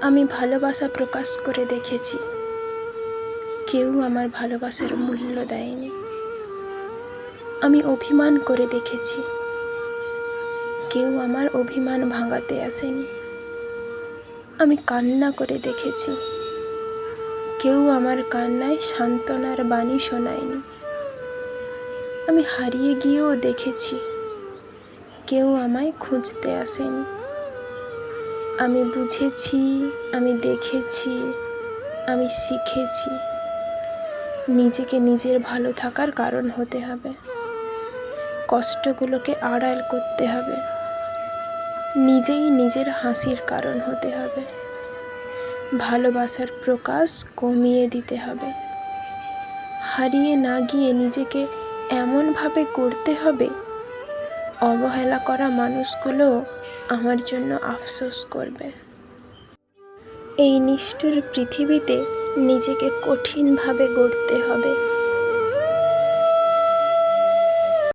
আমি ভালোবাসা প্রকাশ করে দেখেছি। কেউ আমার ভালোবাসার মূল্য দেয়নি। আমি অভিমান করে দেখেছি। কেউ আমার অভিমান ভাঙাতে আসেনি। আমি কান্না করে দেখেছি। কেউ আমার কান্নায় সান্ত্বনার বাণী শোনায়নি। আমি হারিয়ে গিয়েও দেখেছি। কেউ আমায় খুঁজতে আসেনি। আমি বুঝেছি, আমি দেখেছি, আমি শিখেছি। নিজেকে নিজের ভালো থাকার কারণ হতে হবে। কষ্টগুলোকে আড়াল করতে হবে। নিজেই নিজের হাসির কারণ হতে হবে। ভালোবাসার প্রকাশ কমিয়ে দিতে হবে। হারিয়ে না গিয়ে নিজেকে এমনভাবে করতে হবে অবহেলা করা মানুষগুলো আমার জন্য আফসোস করবে। এই নিষ্ঠুর পৃথিবীতে নিজেকে কঠিনভাবে গড়তে হবে।